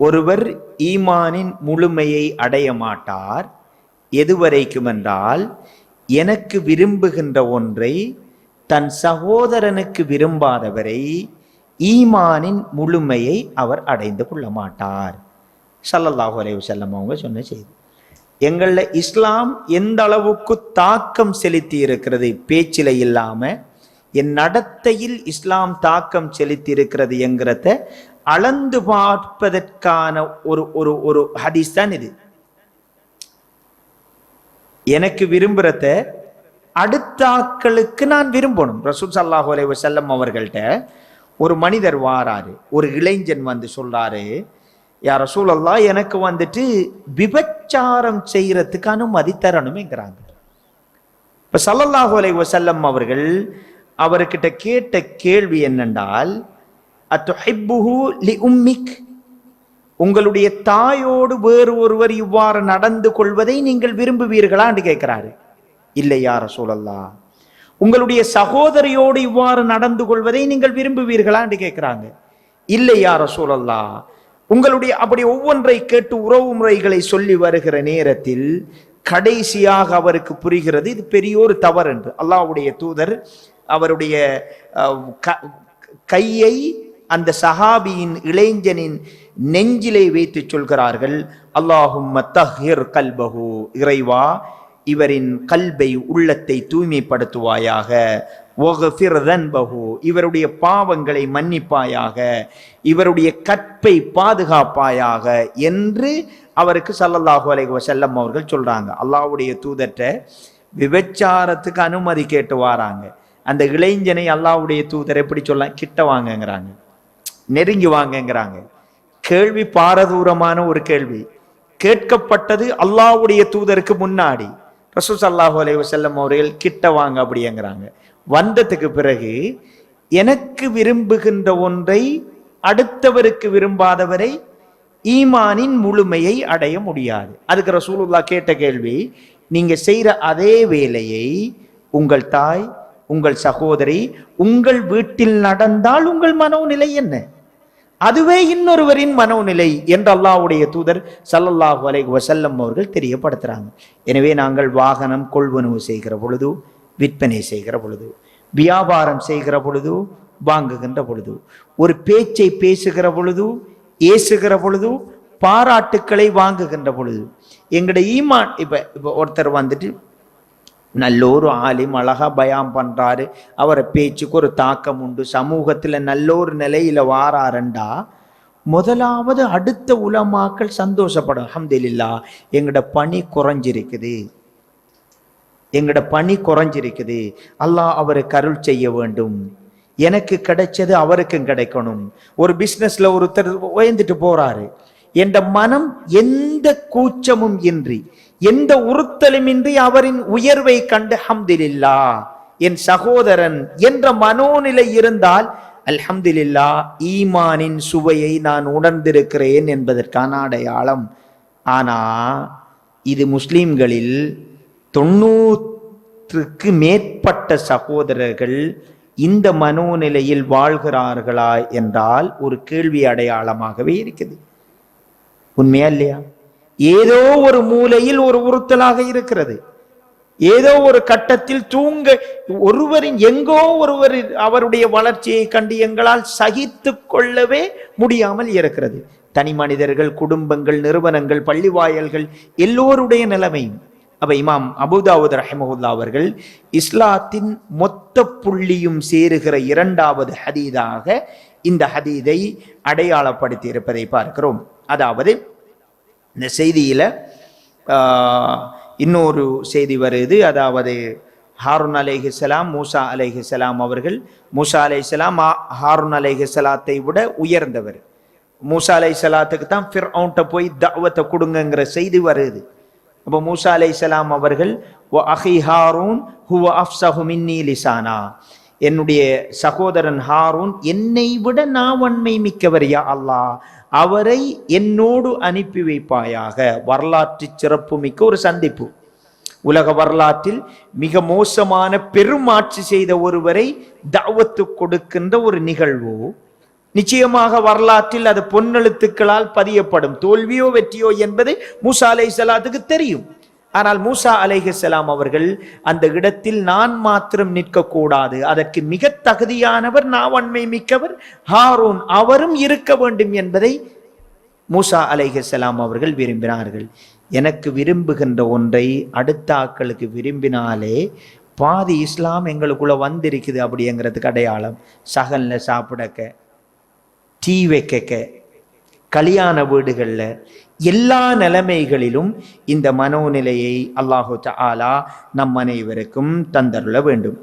ஒருவர் ஈமானின் முழுமையை அடைய மாட்டார் எதுவரைக்கும் என்றால் எனக்கு விரும்புகின்ற ஒன்றை தன் சகோதரனுக்கு விரும்பாதவரை ஈமானின் முழுமையை அவர் அடைந்து கொள்ள மாட்டார். சல்லல்லாஹு அலைவு செல்லம் அவங்க சொன்ன செய்தி. எங்களில் இஸ்லாம் எந்த அளவுக்கு தாக்கம் செலுத்தி இருக்கிறது பேச்சில இல்லாம என் நடத்தையில் இஸ்லாம் தாக்கம் செலுத்தி இருக்கிறது என்கிறத அளந்து பார்ப்பதற்கான ஒரு ஒரு ஒரு ஹதீஸ் தான் இது. எனக்கு விரும்புறத அடுத்தாக்களுக்கு நான் விரும்பணும். ரசூல் சல்லாஹூ அலைஹி செல்லம் அவர்கள்ட்ட ஒரு மனிதர் வாராரு ஒரு இளைஞன் வந்து சொல்றாரு யார் ரசூலல்லா எனக்கு வந்துட்டு விபச்சாரம் செய்யறதுக்கு அனுமதி தரணுமேங்கிறாங்க இப்ப சல்லல்லாஹு அலைஹி வஸல்லம் அவர்கள் அவர்கிட்ட கேட்ட கேள்வி என்னென்றால் அத்துஹிப்புஹு லி உம்மிக். உங்களுடைய தாயோடு வேறு ஒருவர் இவ்வாறு நடந்து கொள்வதை நீங்கள் விரும்புவீர்களான்னு கேட்கிறாரு. இல்லை யார சூழல்லா உங்களுடைய சகோதரியோடு இவ்வாறு நடந்து கொள்வதை நீங்கள் விரும்புவீர்களான்னு கேட்கிறாங்க. இல்லை யார சூழல்லா உங்களுடைய அப்படி ஒவ்வொன்றை கேட்டு உறவு முறைகளை சொல்லி வருகிற நேரத்தில் கடைசியாக அவருக்கு புரிகிறது இது பெரிய ஒரு தவறு என்று அல்லாவுடைய தூதர் அவருடைய க- கையை அந்த சஹாபியின் இளைஞனின் நெஞ்சிலே வைத்து சொல்கிறார்கள் அல்லாஹும் தஹிர் கல்பஹு இறைவா இவரின் கல்பை உள்ளத்தை தூய்மைப்படுத்துவாயாக ஒகஃபிர் இவருடைய பாவங்களை மன்னிப்பாயாக இவருடைய கற்பை பாதுகாப்பாயாக என்று அவருக்கு சல்லல்லாஹு அலைஹி செல்லம் அவர்கள் சொல்றாங்க. அல்லாஹுடைய தூதற்ற விபச்சாரத்துக்கு அனுமதி கேட்டு வாராங்க. அந்த இளைஞனை அல்லாஹுடைய தூதர் எப்படி சொல்ல கிட்ட வாங்கங்கிறாங்க. நெருங்கி வாங்கங்கிறாங்க கேள்வி பாரதூரமான ஒரு கேள்வி. கேட்கப்பட்டது அல்லாஹ்வுடைய தூதருக்கு முன்னாடி. ரசூஸ் அல்லாஹு அலைஹி வஸல்லம் அவர்கள் கிட்ட வாங்க அப்படிங்கிறாங்க வந்ததுக்கு பிறகு எனக்கு விரும்புகின்ற ஒன்றை அடுத்தவருக்கு விரும்பாதவரை ஈமானின் முழுமையை அடைய முடியாது. அதுக்கு ரசூலுல்லா கேட்ட கேள்வி நீங்க செய்யற அதே வேலையை உங்கள் தாய் உங்கள் சகோதரி உங்கள் வீட்டில் நடந்தால் உங்கள் மனோநிலை என்ன? அதுவே இன்னொருவரின் மனோநிலை என்று அல்லாவுடைய தூதர் சல்லல்லாஹு அலை வசல்லம் அவர்கள் தெரியப்படுத்துகிறாங்க எனவே நாங்கள் வாகனம் கொள்வனவு செய்கிற பொழுது விற்பனை செய்கிற பொழுது வியாபாரம் செய்கிற பொழுது வாங்குகின்ற பொழுது ஒரு பேச்சை பேசுகிற பொழுது ஏசுகிற பொழுது பாராட்டுக்களை வாங்குகின்ற பொழுது எங்களுடைய ஈமான் இப்போ இப்போ ஒருத்தர் வந்துட்டு நல்ல ஒரு ஆலிம் அழகா பயாம் பண்றாரு. அவரை பேச்சுக்கு ஒரு தாக்கம் உண்டு. சமூகத்துல நல்ல ஒரு நிலையில வாராரண்டா. முதலாவது அடுத்த உலமாக்கள் சந்தோஷப்படும். அஹமதுல்லா எங்கட பணி குறைஞ்சிருக்குது. எங்கட பணி குறைஞ்சிருக்குது. அல்லாஹ் அவருக்கு அருள் செய்ய வேண்டும். எனக்கு கிடைச்சது அவருக்கும் கிடைக்கணும். ஒரு பிஸ்னஸில் ஒருத்தர் உயர்ந்துட்டு போறாரு. என்ற மனம் எந்த கூச்சமும் இன்றி எந்த உறுத்தலுமின்றி அவரின் உயர்வை கண்டு ஹம்திலில்லா. என் சகோதரன் என்ற மனோநிலை இருந்தால் அல்ஹம்துலில்லா ஈமானின் சுவையை நான் உணர்ந்திருக்கிறேன் என்பதற்கான அடையாளம். ஆனா இது முஸ்லிம்களில் தொண்ணூற்றுக்கு மேற்பட்ட சகோதரர்கள் இந்த மனோநிலையில் வாழ்கிறார்களா என்றால் ஒரு கேள்வி அடையாளமாகவே இருக்குது. உண்மையா இல்லையா? ஏதோ ஒரு மூலையில் ஒரு உறுத்தலாக இருக்கிறது. ஏதோ ஒரு கட்டத்தில் தூங்க ஒருவரின் எங்கோ ஒருவர் அவருடைய வளர்ச்சியை கண்டு எங்களால் சகித்து கொள்ளவே முடியாமல் இருக்கிறது. தனி மனிதர்கள் குடும்பங்கள் நிறுவனங்கள் பள்ளிவாயல்கள் எல்லோருடைய நிலைமையும். அப்ப இமாம் அபுதாவுத் ரஹமஹுல்லா அவர்கள் இஸ்லாத்தின் மொத்த புள்ளியும் சேருகிற இரண்டாவது ஹதீதாக இந்த ஹதீதை அடையாளப்படுத்தி இருப்பதை பார்க்கிறோம். அதாவது இந்த செய்தியில் இன்னொரு செய்தி வருது. அதாவது ஹாரூன் அலேஹிசலாம் மூசா அலேஹிசலாம் அவர்கள் மூசா அலேஹிசலாம் ஹாரூன் அலேஹிசலாத்தை விட உயர்ந்தவர். மூசா அலைஹிஸ்ஸலாத்துக்கு தான் ஃபிர் அவன்கிட்ட போய் தாவத்தை கொடுங்கங்கிற செய்தி வருது. அப்போ மூசா அலைஹிஸ்ஸலாம் அவர்கள் ஓ அஹி ஹாரூன் ஹுவ அஃப்சஹு மின்னி லிசானா என்னுடைய சகோதரன் ஹாரூன் என்னை விட நாவன்மை மிக்கவர் யா அல்லாஹ். அவரை என்னோடு அனுப்பி வைப்பாயாக. வரலாற்று சிறப்புமிக்க ஒரு சந்திப்பு. உலக வரலாற்றில் மிக மோசமான பெருமாட்சி செய்த ஒருவரை தாவத்து கொடுக்கின்ற ஒரு நிகழ்வு நிச்சயமாக வரலாற்றில் அது பொன்னெழுத்துக்களால் பதியப்படும். தோல்வியோ வெற்றியோ என்பது மூசா அலை சலாத்துக்கு தெரியும். ஆனால் மூசா அலைஹிஸ்ஸலாம் அவர்கள் அந்த இடத்தில் நான் மாத்திரம் நிற்கக்கூடாது. அதற்கு மிக தகுதியானவர் நாவன்மை மிக்கவர் ஹாரூன் அவரும் இருக்க வேண்டும் என்பதை மூசா அலைஹிஸ்ஸலாம் அவர்கள் விரும்பினார்கள். எனக்கு விரும்புகின்ற ஒன்றை அடுத்த ஆக்களுக்கு விரும்பினாலே பாதி இஸ்லாம் எங்களுக்குள்ள வந்திருக்குது அப்படிங்கிறதுக்கு அடையாளம். சகலில் சாப்பிடக்க டீ வைக்க கல்யாண வீடுகளில் எல்லா நிலைமைகளிலும் இந்த மனோநிலையை அல்லாஹு ஆலா நம் அனைவருக்கும் தந்தருள வேண்டும்.